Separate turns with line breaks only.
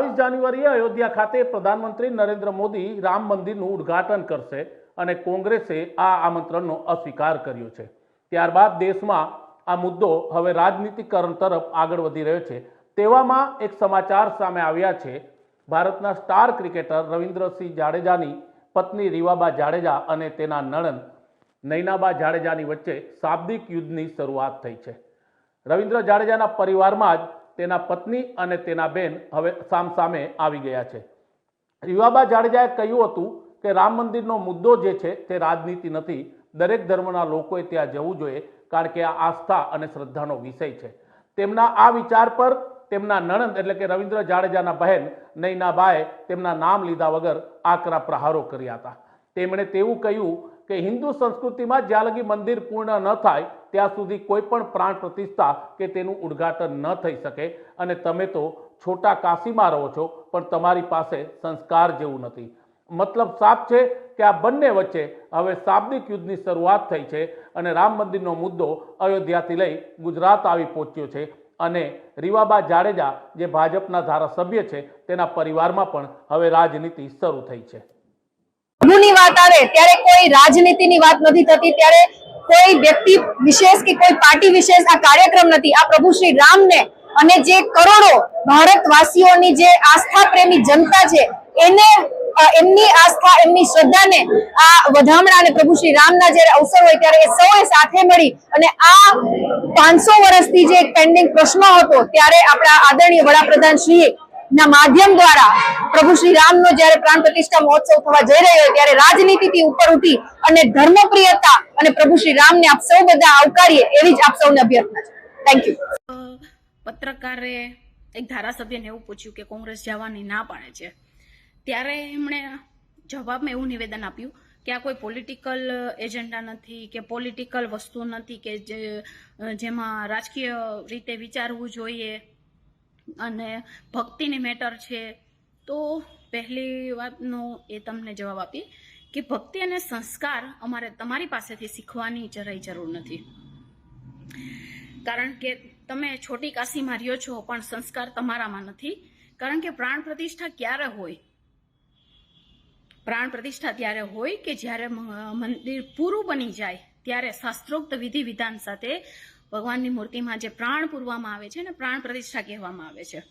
બાવીસ જાન્યુઆરીએ અયોધ્યા ખાતે પ્રધાનમંત્રી નરેન્દ્ર મોદી રામ મંદિરનું ઉદ્ઘાટન કરશે અને કોંગ્રેસે આ આમંત્રણનો અસ્વીકાર કર્યો છે. ત્યારબાદ દેશમાં આ મુદ્દો હવે રાજનીતિકરણ તરફ આગળ વધી રહ્યો છે. તેવામાં એક સમાચાર સામે આવ્યા છે. ભારતના સ્ટાર ક્રિકેટર રવિન્દ્રસિંહ જાડેજાની પત્ની રીવાબા જાડેજા અને તેના નણંદ નૈનાબા જાડેજાની વચ્ચે શાબ્દિક યુદ્ધની શરૂઆત થઈ છે. રવિન્દ્ર જાડેજાના પરિવારમાં જ તેના પત્ની અને તેના બેન હવે સામસામે આવી ગયા છે. યુવાબા જાડેજાએ કહ્યું હતું કે રામ મંદિરનો મુદ્દો જે છે તે રાજનીતિ નથી. દરેક ધર્મના લોકોએ ત્યાં જવું જોઈએ કારણ કે આ આસ્થા અને શ્રદ્ધાનો વિષય છે. તેમના આ વિચાર પર તેમના નણંદ એટલે કે રવિન્દ્ર જાડેજાના બહેન નૈનાબાએ તેમના નામ લીધા વગર આકરા પ્રહારો કર્યા હતા. તેમણે તેવું કહ્યું કે હિન્દુ સંસ્કૃતિમાં જ્યાં લગી મંદિર પૂર્ણ ન થાય, ત્યાં સુધી કોઈ પણ પ્રાણ પ્રતિષ્ઠા કે તેનું ઉદ્ઘાટન ન થઈ શકે. અને તમે તો છોટા કાશીમાં રહો છો, પણ તમારી પાસે સંસ્કાર જેવું નથી. મતલબ સાફ છે કે આ બંને વચ્ચે હવે શાબ્દિક યુદ્ધની શરૂઆત થઈ છે અને રામ મંદિરનો મુદ્દો અયોધ્યાથી લઈ ગુજરાત આવી પહોંચ્યો છે. અને રીવાબા જાડેજા, જે ભાજપના ધારાસભ્ય છે, તેના પરિવારમાં પણ હવે રાજનીતિ શરૂ થઈ છે.
વાત આવે, ત્યારે કોઈ રાજનીતિની વાત નથી થતી, ત્યારે કોઈ વ્યક્તિ વિશેષ કે કોઈ પાર્ટી વિશેષ આ કાર્યક્રમ નથી. આ પ્રભુ શ્રી રામને અને જે કરોડો ભારતવાસીઓની જે આસ્થા પ્રેમી જનતા છે, એને એમની આસ્થા, એમની શ્રદ્ધાને આ વધામણા અને પ્રભુ શ્રી રામના જ્યારે અવસર હોય ત્યારે એ સૌએ સાથે મળી અને આ પાંચસો વર્ષથી જે પેન્ડિંગ પ્રશ્ન હતો, ત્યારે આપણા આદરણીય વડાપ્રધાન શ્રીએ ના, માધ્યમ દ્વારા પ્રભુ શ્રી રામનો જ્યારે પ્રાણ પ્રતિષ્ઠા મહોત્સવ થવા જઈ રહ્યો હોય ત્યારે રાજનીતિથી ઉપર ઉઠી અને ધર્મપ્રિયતા અને પ્રભુ શ્રી રામને આપ સૌ બધા આવકારીએ એવી જ આપ સૌને અભ્યર્થના છે. થેન્ક યુ
પત્રકારે એક ધારાસભ્યને એવું પૂછ્યું કે કોંગ્રેસ જવાની ના પાડે છે. ત્યારે એમણે જવાબમાં એવું નિવેદન આપ્યું કે આ કોઈ પોલિટિકલ એજન્ડા નથી, કે પોલિટિકલ વસ્તુ નથી, કે જેમાં રાજકીય રીતે વિચારવું જોઈએ. અને ભક્તિની મેટર છે. તો પહેલી વાતનો એ તમને જવાબ આપી કે ભક્તિ અને સંસ્કાર અમારે તમારી પાસેથી શીખવાની જરાય જરૂર નથી. કારણ કે તમે છોટી કાશીમાં રહ્યો છો, પણ સંસ્કાર તમારામાં નથી. કારણ કે પ્રાણ પ્રતિષ્ઠા ક્યારે હોય? પ્રાણ પ્રતિષ્ઠા ત્યારે હોય કે જ્યારે મંદિર પૂરું બની જાય, ત્યારે શાસ્ત્રોક્ત વિધિ વિધાન સાથે ભગવાનની મૂર્તિમાં જે પ્રાણ પૂરવામાં આવે છે ને પ્રાણ પ્રતિષ્ઠા કહેવામાં આવે છે.